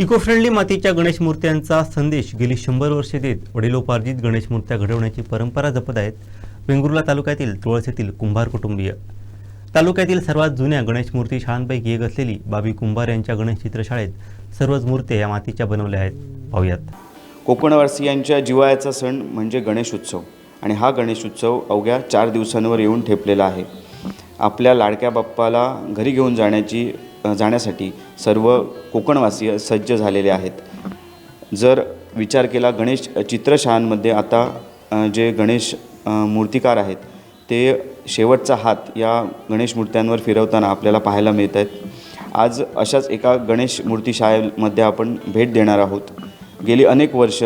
Eco friendly मातीच्या गणेश मूर्त्यांचा संदेश गेली शंभर वर्षे देत वडिलोपार्जित गणेश मूर्त्या घडवण्याची परंपरा जपत आहेत वेंगुर्ला तालुक्यातील तुळस येथील कुंभार कुटुंबीय. तालुक्यातील सर्वात जुन्या गणेश मूर्ती शाळांपैकी एक असलेली बाबी कुंभार यांच्या गणेश चित्रशाळेत सर्वच मूर्त्या या मातीच्या बनवल्या आहेत. पाहूयात. कोकणवासियांच्या जिवाळ्याचा सण म्हणजे गणेश उत्सव आणि हा गणेश उत्सव अवघ्या चार दिवसांवर येऊन ठेपलेला आहे. आपल्या लाडक्या बाप्पाला घरी घेऊन जाण्याची जाण्यासाठी सर्व कोकणवासीय सज्ज झालेले आहेत. जर विचार केला गणेश चित्रशाळांमध्ये आता जे गणेश मूर्तिकार आहेत ते शेवटचा हात या गणेश मूर्त्यांवर फिरवताना आपल्याला पाहायला मिळत आहेत. आज अशाच एका गणेश मूर्ती शाळेमध्ये आपण भेट देणार आहोत. गेली अनेक वर्ष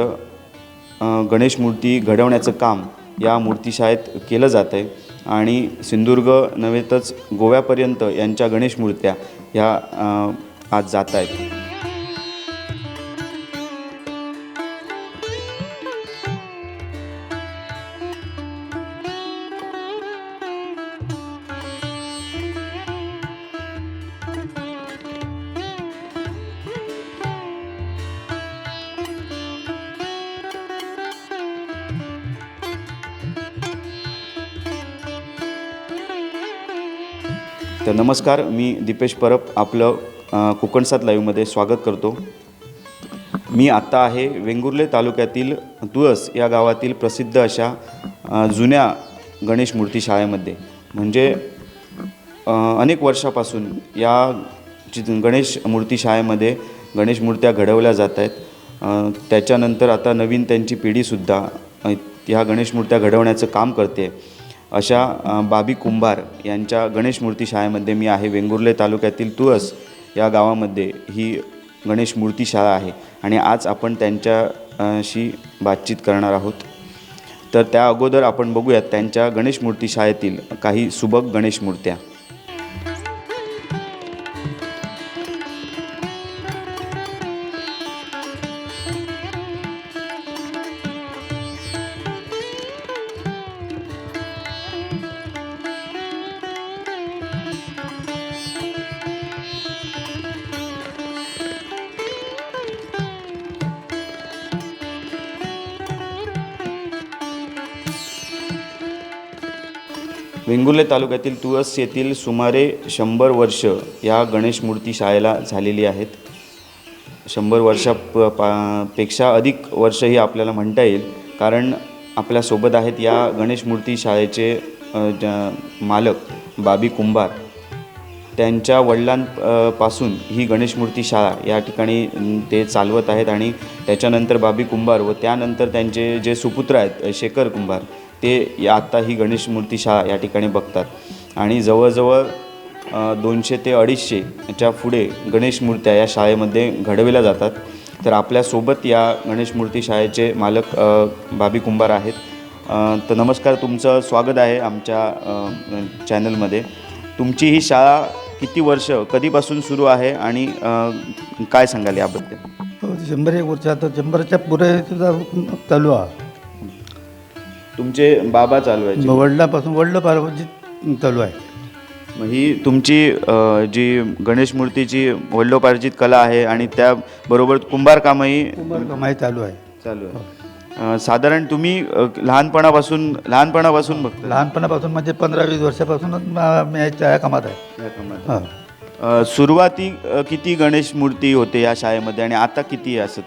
गणेश मूर्ती घडवण्याचं काम या मूर्तीशाळेत केलं जातं आहे आणि सिंधुदुर्ग नव्हेतच गोव्यापर्यंत यांच्या गणेश मूर्त्या ह्या आज जात आहेत. तर नमस्कार मी दीपेश परब आपलं कोकणसात लाईव्हमध्ये स्वागत करतो. मी आत्ता आहे वेंगुर्ले तालुक्यातील तुळस या गावातील प्रसिद्ध अशा जुन्या गणेश मूर्ती शाळेमध्ये. म्हणजे अनेक वर्षापासून या चि- गणेश मूर्ती शाळेमध्ये गणेश मूर्त्या घडवल्या जात आहेत. त्याच्यानंतर आता नवीन त्यांची पिढीसुद्धा ह्या गणेश मूर्त्या घडवण्याचं काम करते. अशा बाबी कुंभार यांच्या गणेश मूर्ती शाळेमध्ये मी आहे. वेंगुर्ले तालुक्यातील तुळस या गावामध्ये ही गणेश मूर्ती शाळा आहे आणि आज आपण त्यांच्याशी बातचीत करणार आहोत. तर त्या अगोदर आपण बघूयात त्यांच्या गणेश मूर्ती शाळेतील काही सुबक गणेश मूर्त्या. वेंगुर्ले तालुक्यातील तुळस येथील सुमारे शंभर वर्ष या गणेश मूर्ती शाळेला झालेली आहेत. शंभर वर्षा प पा पेक्षा अधिक वर्षही आपल्याला म्हणता येईल. कारण आपल्यासोबत आहेत या गणेश मूर्ती शाळेचे मालक बाबी कुंभार. त्यांच्या वडिलांपासून ही गणेश मूर्ती शाळा या ठिकाणी ते चालवत आहेत आणि त्याच्यानंतर बाबी कुंभार व त्यानंतर त्यांचे जे सुपुत्र आहेत शेखर कुंभार ते या आत्ता ही गणेश मूर्ती शाळा या ठिकाणी बघतात. आणि जवळजवळ दोनशे ते अडीचशेच्या पुढे गणेश मूर्त्या या शाळेमध्ये घडविल्या जातात. तर आपल्यासोबत या गणेश मूर्ती शाळेचे मालक बाबी कुंभार आहेत. तर नमस्कार तुमचं स्वागत आहे आमच्या चॅनलमध्ये. तुमची ही शाळा किती वर्ष कधीपासून सुरू आहे आणि काय सांगाल याबद्दल? हो, शंभर एक वर्ष. आता शंभरच्या पुरे चालू आहे. तुमचे बाबा चालू आहे वडिलापासून वडलं पारजी चालू आहे. मग ही तुमची अ, जी गणेश मूर्तीची वडिलोपार्जित कला आहे आणि त्याबरोबर कुंभार कामही कमाई चालू आहे. चालू आहे. अ, साधारण तुम्ही अ, लहानपणापासून लहानपणापासून बघता लहानपणापासून म्हणजे पंधरा वीस वर्षापासूनच म- मी या कामात आहे. या कामात. हा. अ, सुरुवाती अ, किती गणेश मूर्ती होते या शाळेमध्ये आणि आता किती असत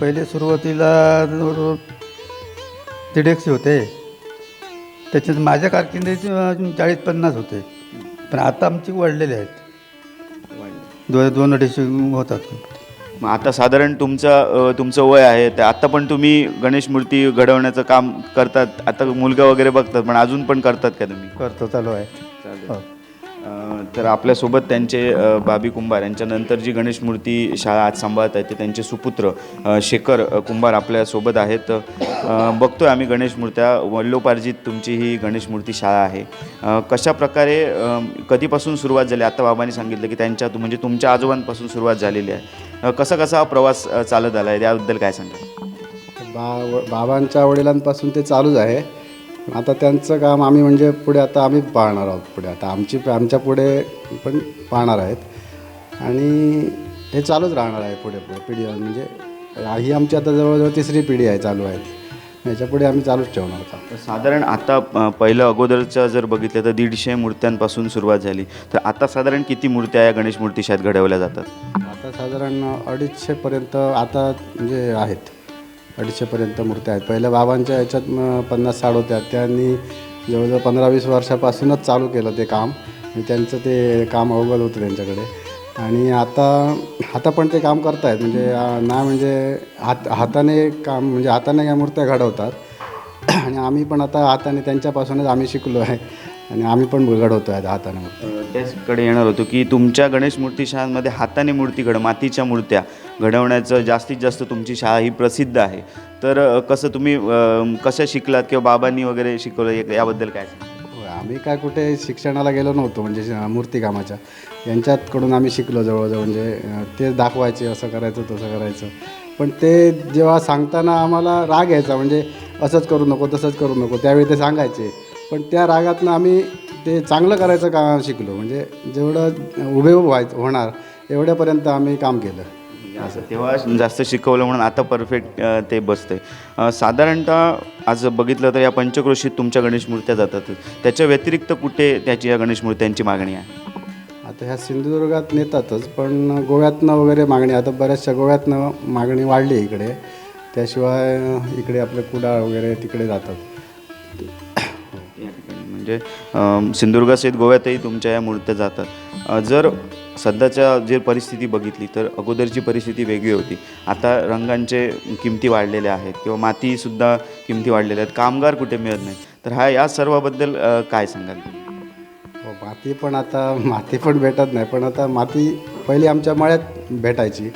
पहिले सुरुवातीला जवळजवळ दीड एकशे होते. त्याच्यात माझ्या कारकिर्दीत चाळीस पन्नास होते. पण आता आमची वाढलेले आहेत. दोन दोन अडीचशे होतात. मग आता साधारण तुमचं तुमचं वय आहे. तर आता पण तुम्ही गणेश मूर्ती घडवण्याचं काम करतात. आता मुलगा वगैरे बघतात पण अजून पण करतात का तुम्ही? करतो चालू आहे. हो. तर आपल्यासोबत त्यांचे बाबी कुंभार. यांच्यानंतर जी गणेश मूर्ती शाळा आज सांभाळत आहेत ते त्यांचे सुपुत्र शेखर कुंभार आपल्यासोबत आहेत. बघतोय आम्ही गणेश मूर्त्या. वल्लोपार्जित तुमची ही गणेश मूर्ती शाळा आहे. कशा प्रकारे कधीपासून सुरुवात झाली? आता बाबांनी सांगितलं की त्यांच्या म्हणजे तुमच्या आजोबांपासून सुरुवात झालेली आहे. कसा कसा हा प्रवास चालत आला आहे त्याबद्दल काय सांगा बा बाबांच्या वडिलांपासून ते चालूच आहे. आता त्यांचं काम आम्ही म्हणजे पुढे आता आम्ही पाहणार आहोत पुढे. आता आमची आमच्या पुढे पण पाहणार आहेत. आणि हे चालूच राहणार आहे पुढे पुढे पिढी म्हणजे ही आमची आता जवळजवळ तिसरी पिढी आहे चालू आहे. याच्यापुढे आम्ही चालूच ठेवणार तर साधारण आता पहिलं अगोदरचं जर बघितलं तर दीडशे मूर्त्यांपासून सुरुवात झाली. तर आता साधारण किती मूर्त्या या गणेश मूर्ती शाळेत घडवल्या जातात? आता साधारण अडीचशेपर्यंत आता म्हणजे आहेत. अडीचशेपर्यंत मूर्त्या आहेत. पहिल्या बाबांच्या याच्यात पन्नास साठ होत्या. त्यांनी जवळजवळ पंधरा वीस वर्षापासूनच चालू केलं ते काम. त्यांचं ते काम अवघड होतं त्यांच्याकडे. आणि आता आता पण ते काम करतायत. म्हणजे ना म्हणजे हात हाताने काम म्हणजे हाताने या मूर्त्या घडवतात. आणि आम्ही पण आता हाताने त्यांच्यापासूनच आम्ही शिकलो आहे. आणि आम्ही पण घडवतो आहे हाताने मूर्ती. त्याचकडे येणार होतो की तुमच्या गणेश मूर्ती शाळांमध्ये हाताने मूर्ती घड मातीच्या मूर्त्या घडवण्याचं जास्तीत जास्त तुमची शाळा ही प्रसिद्ध आहे. तर कसं तुम्ही कसं शिकलात किंवा बाबांनी वगैरे शिकवलं याबद्दल काय आम्ही काय कुठे शिक्षणाला गेलो नव्हतो म्हणजे मूर्तिकामाच्या यांच्याकडून आम्ही शिकलो जवळजवळ म्हणजे ते दाखवायचे असं करायचं तसं करायचं. पण ते जेव्हा सांगताना आम्हाला राग यायचा म्हणजे असंच करू नको तसंच करू नको त्यावेळी ते सांगायचे. पण त्या रागातनं आम्ही ते चांगलं करायचं का शिकलो. म्हणजे जेवढं उभे व्हायचं होणार एवढ्यापर्यंत आम्ही काम केलं. असं. तेव्हा जास्त शिकवलं म्हणून आता परफेक्ट ते बसतंय. अ, साधारणतः आज बघितलं तर या पंचक्रोशीत तुमच्या गणेश मूर्त्या जातात. त्याच्या व्यतिरिक्त कुठे त्याची या गणेश मूर्त्यांची मागणी आहे? आता ह्या सिंधुदुर्गात नेतातच पण गोव्यातनं वगैरे मागणी आता बऱ्याचशा गोव्यातनं मागणी वाढली आहे इकडे. त्याशिवाय इकडे आपले कुडाळ वगैरे तिकडे जातात. म्हणजे अम, सिंधुदुर्गासहित गोव्यातही तुमच्या या मूर्त्या जातात. जर सध्याच्या जे परिस्थिती बघितली तर अगोदरची परिस्थिती वेगळी होती. आता रंगांचे किमती वाढलेल्या आहेत किंवा मातीसुद्धा किमती वाढलेल्या आहेत कामगार कुठे मिळत नाही तर हा या सर्वाबद्दल काय सांगाल? हो, माती पण आता माती पण भेटत नाही. पण आता माती पहिली आमच्या मळ्यात भेटायची.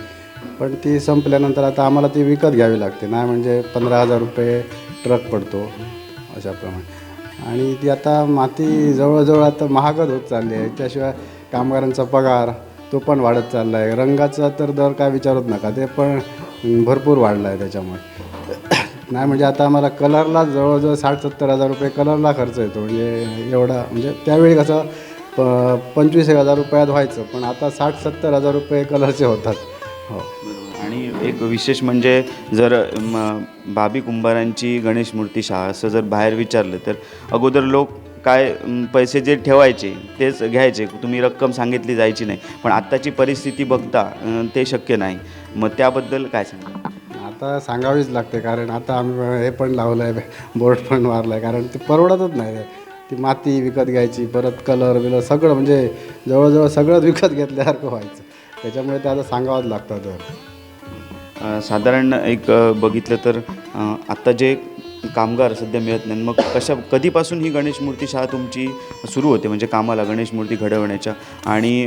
पण ती संपल्यानंतर आता आम्हाला ती विकत घ्यावी लागते. नाही म्हणजे पंधरा हजार रुपये ट्रक पडतो अशाप्रमाणे. आणि ती आता माती जवळजवळ आता महागच होत चालली आहे. त्याशिवाय कामगारांचा पगार तो पण वाढत चालला आहे. रंगाचा तर दर काय विचारूच नका ते पण भरपूर वाढला आहे त्याच्यामुळे. नाही म्हणजे आता आम्हाला कलरला जवळजवळ साठ सत्तर हजार रुपये कलरला खर्च येतो. म्हणजे एवढा म्हणजे त्यावेळी कसं प पंचवीस एक हजार रुपयात व्हायचं पण आता साठ सत्तर हजार रुपये कलरचे होतात. हो. आणि एक विशेष म्हणजे जर म, भाभी कुंभारांची गणेश मूर्ती शाळा असं जर बाहेर विचारलं तर अगोदर लोक काय पैसे जे ठेवायचे तेच घ्यायचे. तुम्ही रक्कम सांगितली जायची नाही. पण आत्ताची परिस्थिती बघता ते शक्य नाही. मग त्याबद्दल काय सांगा आता सांगावीच लागते कारण आता आम्ही हे पण लावलं आहे बोर्ड पण मारलं आहे कारण ते परवडतच नाही. ती माती विकत घ्यायची परत कलर बिलर सगळं म्हणजे जवळजवळ सगळंच विकत घेतल्यासारखं व्हायचं. त्याच्यामुळे ते आता सांगावंच लागतं तर. साधारण एक बघितलं तर आत्ता जे कामगार सध्या मिळत नाही मग कशा कधीपासून ही गणेश मूर्ती शाळा तुमची सुरू होते? म्हणजे कामाला गणेश मूर्ती घडवण्याच्या आणि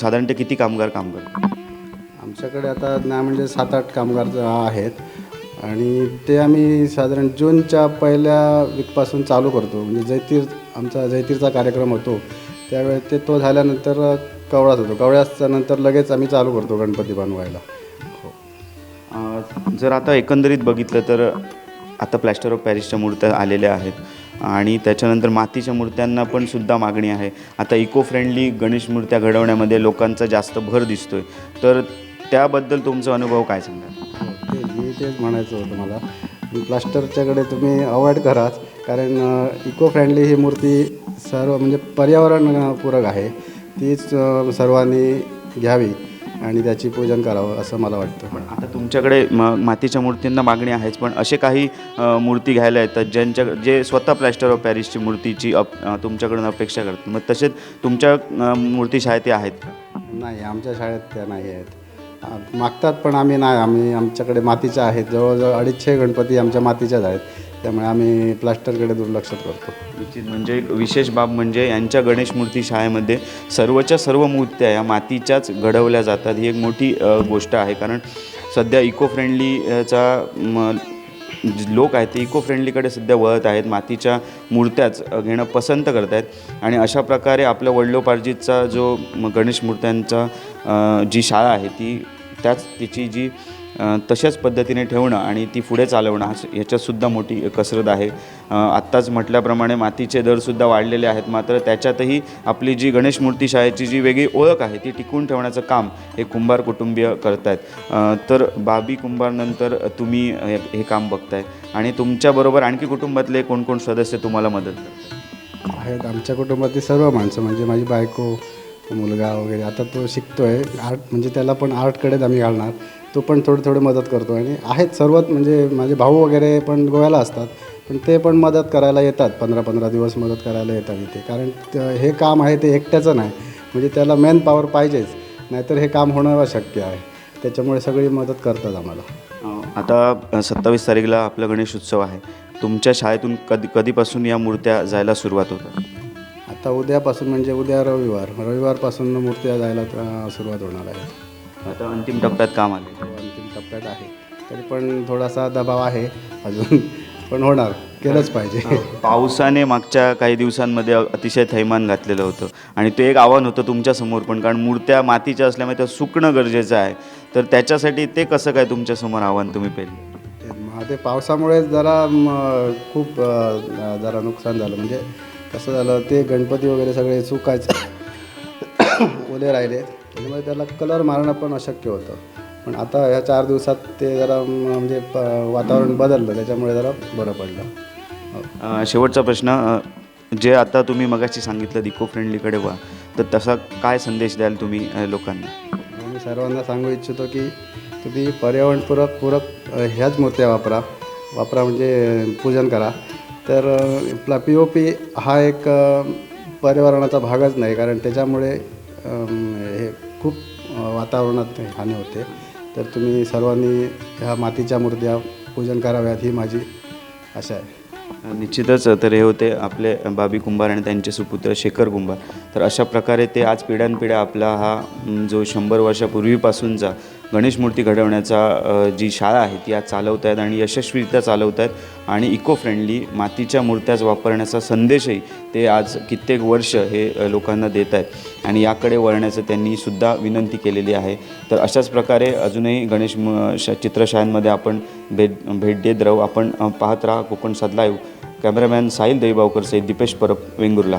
साधारणतः किती कामगार काम करतात आमच्याकडे आता नाही म्हणजे सात आठ कामगार आहेत. आणि ते आम्ही साधारण जूनच्या पहिल्या वीकपासून चालू करतो. म्हणजे जैतीर आमचा जैतीरचा कार्यक्रम होतो. त्यावेळेस ते तो झाल्यानंतर कवळाच होतो. कवळ्याच्या नंतर लगेच आम्ही चालू करतो गणपती बनवायला. जर आता एकंदरीत बघितलं तर आता प्लॅस्टर ऑफ पॅरिसच्या मूर्त्या आलेल्या आहेत आणि त्याच्यानंतर मातीच्या मूर्त्यांना पण सुद्धा मागणी आहे. आता इको फ्रेंडली गणेश मूर्त्या घडवण्यामध्ये लोकांचा जास्त भर दिसतोय. तर त्याबद्दल तुमचा अनुभव काय सांगाल? मी तेच म्हणायचं होतं मला. प्लास्टरच्याकडे तुम्ही अवॉइड कराच कारण इको फ्रेंडली ही मूर्ती सर्व म्हणजे पर्यावरणपूरक आहे. तीच सर्वांनी घ्यावी. आणि त्याची पूजन करावं असं मला वाटतं. आता तुमच्याकडे म मातीच्या मूर्तींना मागणी आहेच पण असे काही अ, मूर्ती घ्यायला येतात ज्यांच्या जे स्वतः प्लॅस्टर ऑफ पॅरिसची मूर्तीची अप अ, तुमच्याकडून अपेक्षा करतात. मग तसेच तुमच्या अ, मूर्ती शाळेत आहेत का? नाही आमच्या शाळेत त्या नाही आहेत. आ, मागतात पण आम्ही नाही. आम्ही आमच्याकडे मातीच्या आहेत. जवळजवळ अडीचशे गणपती आमच्या मातीच्याच आहेत. त्यामुळे आम्ही प्लास्टरकडे दुर्लक्ष करतो. निश्चित. म्हणजे एक विशेष बाब म्हणजे यांच्या गणेश मूर्ती शाळेमध्ये सर्वच्या सर्व मूर्त्या या मातीच्याच घडवल्या जातात. ही एक मोठी गोष्ट आहे. कारण सध्या इको फ्रेंडलीचा लोक आहेत ते इको फ्रेंडलीकडे सध्या वळत आहेत. मातीच्या मूर्त्याच घेणं पसंत करत आहेत आणि अशा प्रकारे आपल्या वडिलोपार्जितचा जो गणेश मूर्त्यांचा जी शाळा आहे ती त्याच तिची जी तशाच पद्धतीने ठेवणं आणि ती पुढे चालवणं ह्याच्यातसुद्धा मोठी कसरत आहे. आत्ताच म्हटल्याप्रमाणे मातीचे दरसुद्धा वाढलेले आहेत. मात्र त्याच्यातही आपली जी गणेश मूर्ती शाळेची जी वेगळी ओळख आहे ती टिकून ठेवण्याचं काम हे कुंभार कुटुंबीय करत आहेत तर बाबी कुंभारनंतर तुम्ही हे काम बघताय. आणि तुमच्याबरोबर आणखी कुटुंबातले कोणकोण सदस्य तुम्हाला मदत करतात? आहेत. आमच्या कुटुंबातली सर्व माणसं म्हणजे माझी बायको मुलगा वगैरे. आता तो शिकतो आहे आर्ट म्हणजे त्याला पण आर्टकडेच आम्ही घालणार. तो पण थोडं थोडं मदत करतो. आणि आहेत सर्वच म्हणजे माझे भाऊ वगैरे पण गोव्याला असतात. पण ते पण मदत करायला येतात. पंधरा पंधरा दिवस मदत करायला येतात इथे. कारण हे काम आहे ते एकट्याचं नाही. म्हणजे त्याला मेन पॉवर पाहिजेच. नाहीतर हे काम होणं अशक्य आहे. त्याच्यामुळे सगळी मदत करतात आम्हाला. आता सत्तावीस तारीखला आपला गणेश उत्सव आहे. तुमच्या शाळेतून कधी कधीपासून या मूर्त्या जायला सुरुवात होतात? आता उद्यापासून म्हणजे उद्या रविवार. रविवारपासून मूर्त्या जायला सुरुवात होणार आहे. आता अंतिम टप्प्यात काम आले. हो, अंतिम टप्प्यात आहे. तरी पण थोडासा दबाव आहे अजून. पण होणार केलंच पाहिजे. पावसाने मागच्या काही दिवसांमध्ये अतिशय थैमान घातलेलं होतं. आणि ते एक आव्हान होतं तुमच्यासमोर पण कारण मूर्त्या मातीच्या असल्यामुळे त्या सुकणं गरजेचं आहे. तर त्याच्यासाठी ते कसं काय तुमच्यासमोर आव्हान तुम्ही पेलं ते मग ते पावसामुळे जरा खूप जरा नुकसान झालं. म्हणजे कसं झालं ते गणपती वगैरे सगळे सुकायचे. ओले राहिले. त्याच्यामुळे त्याला कलर मारणं पण अशक्य होतं. पण आता ह्या चार दिवसात ते जरा म्हणजे प- वातावरण बदललं. त्याच्यामुळे जरा बरं पडलं. अ, शेवटचा प्रश्न अ, जे आता तुम्ही मगाशी सांगितलं इको फ्रेंडलीकडे व्हा तर तसा काय संदेश द्याल तुम्ही अ, लोकांना? मी सर्वांना सांगू इच्छितो की तुम्ही पर्यावरणपूरक पूरक अ, ह्याच मूर्त्या वापरा. वापरा म्हणजे अ, पूजन करा. तर अ, आपला पी ओ पी हा एक अ, पर्यावरणाचा भागच नाही. कारण त्याच्यामुळे अम, हे खूप वातावरणात हानी होते. तर तुम्ही सर्वांनी ह्या मातीच्या मूर्त्या पूजन कराव्यात ही माझी आशा आहे. निश्चितच तर हे होते आपले बाबी कुंभार आणि त्यांचे सुपुत्र शेखर कुंभार. तर अशा प्रकारे ते आज पिढ्यानपिढ्या आपला हा जो शंभर वर्षापूर्वीपासूनचा गणेश मूर्ती घडवण्याचा जी शाळा आहे ती आज चालवत आहेत आणि यशस्वीरित्या चालवत आहेत आणि इको फ्रेंडली मातीच्या मूर्त्याच वापरण्याचा संदेशही ते आज कित्येक वर्ष हे लोकांना देत आहेत आणि याकडे वळण्याचं त्यांनी सुद्धा विनंती केलेली आहे. तर अशाच प्रकारे अजूनही गणेश म- श चित्रशाळांमध्ये आपण भेट भेट देत राहू. आपण पाहत राहा कोकण साधला येऊ कॅमेरामॅन साहिल देवीबावकर सहित दीपेश परब वेंगुर्ला.